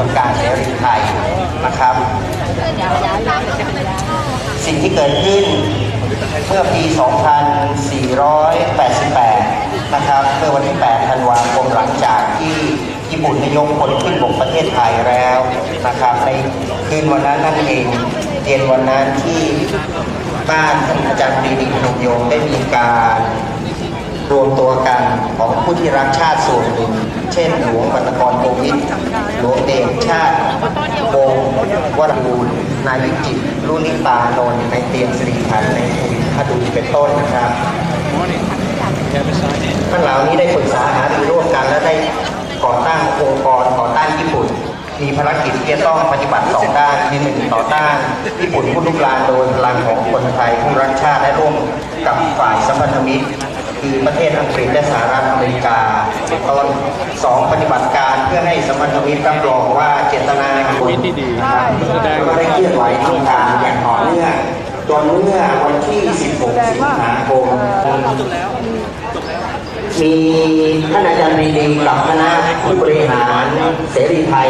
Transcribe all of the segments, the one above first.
วนการเสรีไทยนะครับ สิ่งที่เกิดขึ้นเมื่อปี 2488 นะครับเมื่อวันที่ 8 ธันวาคมหลังจากที่ญี่ปุ่นยกพลขึ้นบกประเทศไทยแล้วนะครับในคืนวันนั้นนั่นเองเย็นวันนั้นที่บ้านท่านอาจารย์ปรีดีพนมยงได้มีการรวมตัวกันของผู้ที่รักชาติส่วนหนึ่ง เช่นหลวงปัตกรโควิด หลวงเดชชาติวงศ์วรบูรณ์นายวิจิตรลุนิตานนท์ในเตียงสิริพันธ์ในภูมิพดุลเป็นต้นนะครับท่านเหล่านี้ได้ปรึกษาหารือร่วมกัน และได้ก่อตั้งองค์กรต่อต้านญี่ปุ่น มีภารกิจที่จะต้องปฏิบัติสองด้านที่หนึ่งต่อต้านญี่ปุ่นผู้ลุกลานโดยพลังของคนไทยผู้รักชาติและร่วมกับฝ่ายสัมพันธมิตร คือประเทศอังกฤษและสหรัฐอเมริกาเป็นต้นสองปฏิบัติการเพื่อให้สัมพันธมิตรรับรองว่าเจตนาของนะครับก็ได้เคลื่อนไหวทำการอย่างต่อเนื่องจนเมื่อวันที่ 16 สิงหาคม มีท่านอาจารย์รีดีกับคณะผู้บริหารเสรีไทย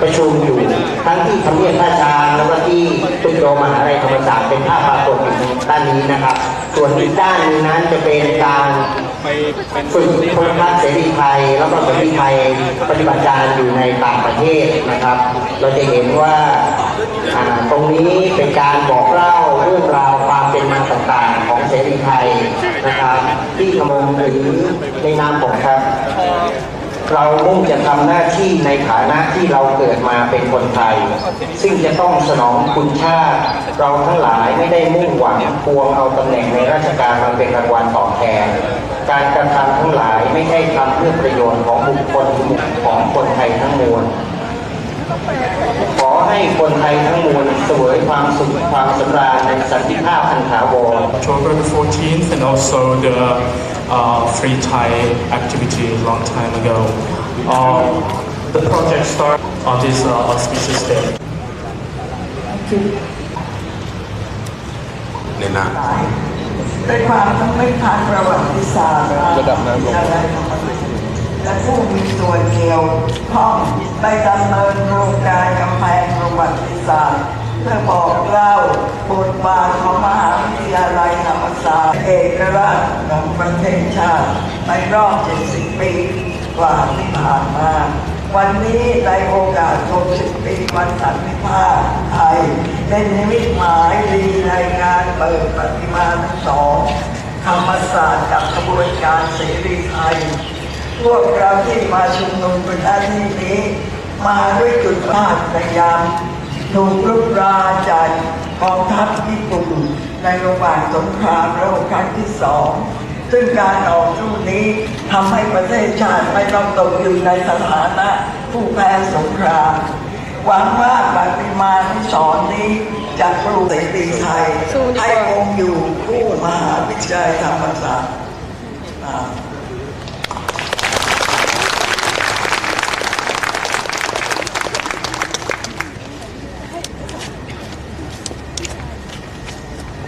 ประชุมอยู่ทั้งที่ทำเนียบราชาแล้วก็ที่ตึกโดมมหาลัยธรรมศาสตร์เป็นภาพปรากฏอยู่ด้านนี้นะครับ ส่วนอีกด้านนั้นจะเป็นการฝึกคนทัศน์เสรีไทย แล้วก็เสรีไทยปฏิบัติการอยู่ในต่างประเทศนะครับ เราจะเห็นว่าตรงนี้เป็นการบอกเล่าเรื่องราว เป็นมาต่างๆของเสรีไทยนะครับที่กำลังถือในนามผมครับ เรามุ่งจะทำหน้าที่ในฐานะที่เราเกิดมาเป็นคนไทย ซึ่งจะต้องสนองคุณชาติ เราทั้งหลายไม่ได้มุ่งหวังพวงเอาตำแหน่งในราชการมาเป็นรางวัลตอบแทนการกระทำทั้งหลายไม่ใช่ทำเพื่อประโยชน์ของบุคคลของคนไทยทั้งมวลขอ ให้คนไทยทั้งมวลเสวยความสุขความสำราญในสันติภาพอันถาวร October 14th and also the uh, Free Thai activity a long time ago. Uh, the project started on this uh, auspicious day. ในหน้าด้วยความต้องไม่ทานประวัติศาสตร์ระดับน้ำลง และผู้มีส่วนเกี่ยวข้องได้ดำเนินโครงการกำแพงประวัติศาสตร์เพื่อบอกเล่าบทบาทของมหาวิทยาลัยธรรมศาสตร์เอกราชของประเทศชาติในรอบ 70 ปีกว่าที่ผ่านมา วันนี้ในโอกาส 60 ปีวันสันติภาพไทยเป็นนิมิตหมายดีในการเปิดปฏิมาทั้งสองธรรมศาสตร์กับกระบวนการเสรีไทย พวกเราที่มาชุมนุมเป็นอาทิตย์นี้ มาด้วยจุดพลาดพยายามถูกลุกราจากกองทัพญี่ปุ่นในระหว่างสงครามโลกครั้งที่สองซึ่งการต่อสู้นี้ทำให้ประเทศชาติไม่ต้องตกอยู่ในสถานะผู้แพ้สงครามหวังว่าปฏิมาที่สอนนี้จะปลูกเสรีไทยให้คงอยู่คู่มหาวิทยาลัยธรรมศาสตร์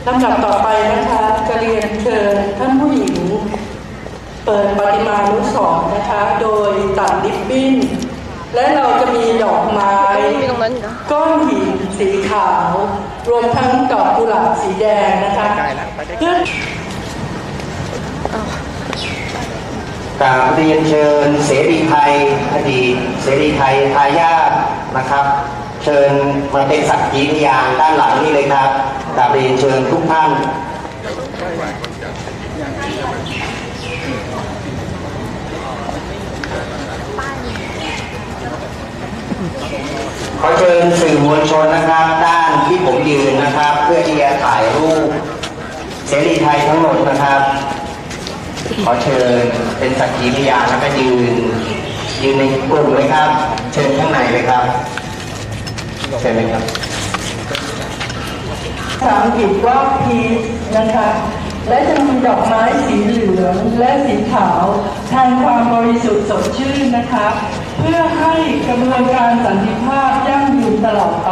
ลำดับต่อไปนะคะจะเรียนเชิญท่านผู้หญิง เปิดปฏิมานุสรณ์นะคะ โดยตัดลิปบิ้น และเราจะมีดอกไม้ ก้อนหินสีขาว รวมทั้งดอกกุหลาบสีแดงนะคะเพื่อกราบเรียนเชิญเสรีไทยอดีตเสรีไทยทายาทนะครับ เชิญมาเป็นสักขีพยานด้านหลังนี่เลยครับก รียนเชิญทุกท่านขอเชิญสื่อมวลชนนะครับ ด้านที่ผมยืนนะครับ เพื่อที่จะถ่ายรูปเสรีไทยทั้งหมดนะครับ ขอเชิญเป็นสักขีพยานแล้วก็ยืนยืนในกลุ่มเลยครับ เชิญข้างในเลยครับเชิญเลยครับ ภาษาอังกฤษว่า peace นะคะ และจะมีดอกไม้สีเหลืองและสีขาวแทนความบริสุทธิ์สดชื่นนะคะ เพื่อให้กระบวนการสันติภาพยั่งยืนตลอดไป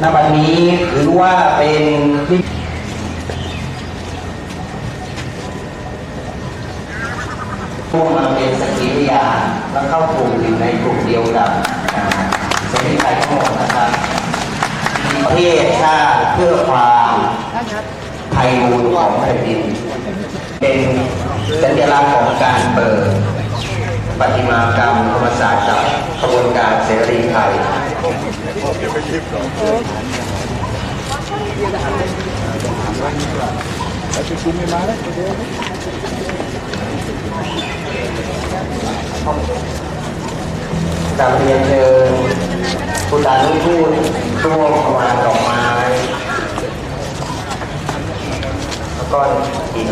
ณบัดนี้ถือว่าเป็นพิร่วมมาเป็นสักขีพยาน และเข้ากลุ่มอยู่ในกลุ่มเดียวกับเสรีไทยทั้งหมดนะครับประเทศชาติเพื่อความไทยมูลของแผ่นดิน เป็นสัญลักษณ์ของการเปิดประติมากรรมธรรมศาสตร์กับขบวนการเสรีไทยกรา บเรียนเชิญคุณตาลุพูดร่วมประมาณดอกไม้ แล้วก็อิน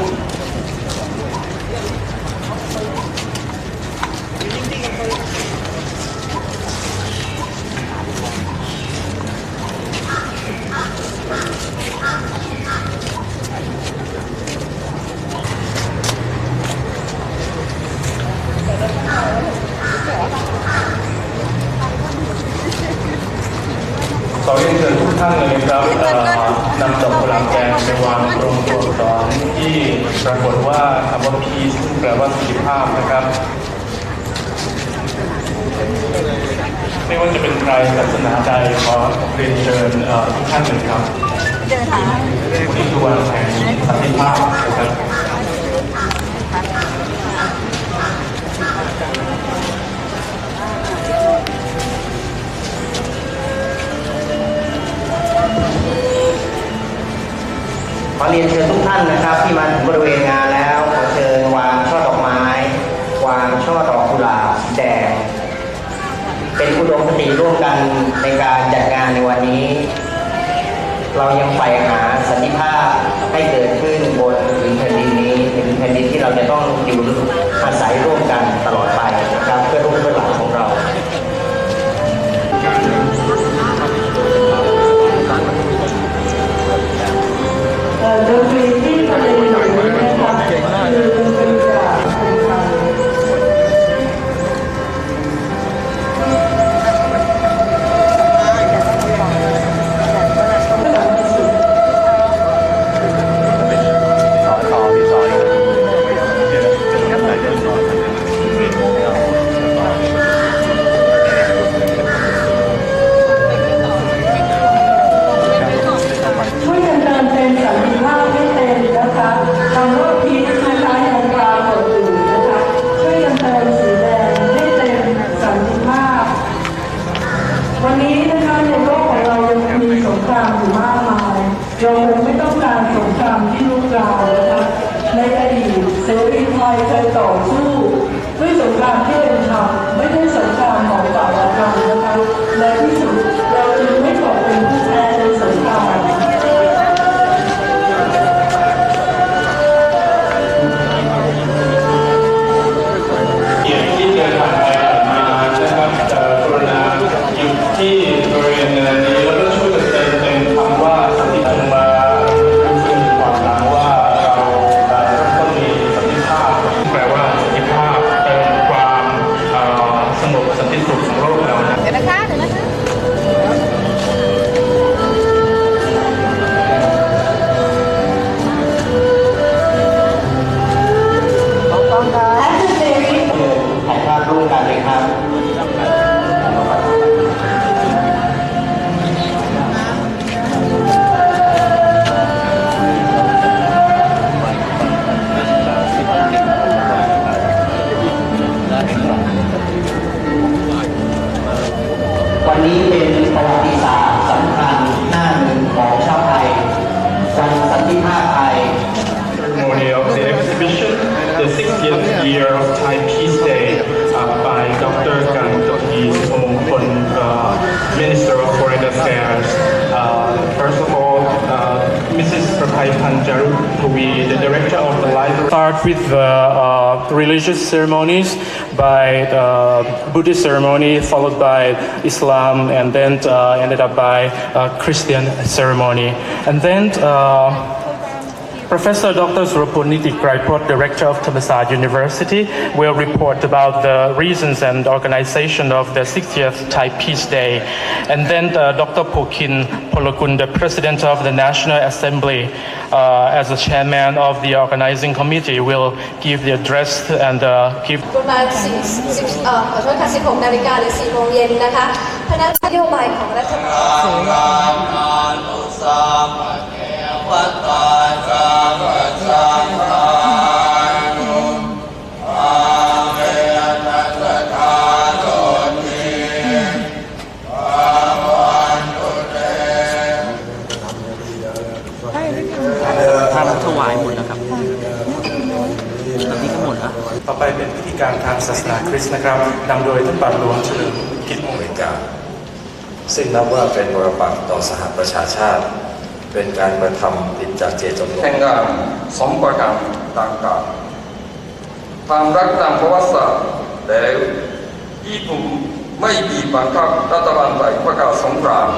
ขอเรียนเชิญทุกท่านเลยนะครับเอ่อนำดอกกุหลาบแดงไปวางตรงตัวอักษรที่ปรากฏว่าคำว่า peace ซึ่งแปลว่าสันติภาพนะครับ ไม่ว่าจะเป็น ใครศาสนาใดขอเรียนเชิญทุกท่านเลยครับนี่คือวันแห่งสันติภาพนะครับขอเรียนเชิญทุกท่านนะครับ ที่มาถึงบริเวณงานานในวันนี้ เรายังใฝ่หาสันติภาพให้เกิดขึ้นบนผืนแผ่นดินนี้เป็นแผ่นดินที่เราจะต้องอยู่อาศัยร่วม ด้ year of Thai Peace Day uh, by Dr. Gan Toki Somongkon, uh, Minister of Foreign Affairs. Uh, first of all, uh, Mrs. Prapai Panjarupavi, the director of the library. Start with the uh, religious ceremonies by the Buddhist ceremony, followed by Islam, and then uh, ended up by uh, Christian ceremony. And then uh, Professor Dr. Surapuniti Graiprot, Director of Thammasat University, will report about the reasons and organization of the 60th Thai Peace Day. And then uh, Dr. Pokin Polakun, the President of the National Assembly, uh, as the chairman of the organizing committee, will give the address and uh, give ประมาณ10 10เอ่อขอโทษค่ะ16นาฬิกาหรือ4โมงเย็นนะคะคณะนโยบายของรัฐบาล ทำถวายหมดแล้วครับตอนนี้ก็หมดแล้ว ต่อไปเป็นพิธีการทางศาสนาคริสต์นะครับนำโดยท่านบาทหลวงเฉลิมกิจอเมริกา ซึ่งนับว่าเป็นปรปักษ์ต่อสหประชาชาติ เป็นการกระทำผิดจากเจตจำนงแห่งงานสมประการต่างกล่าวความรักตามประวัติศาสตร์แล้วญี่ปุ่นไม่มีบังคับรัฐบาลไทยประกาศสงคราม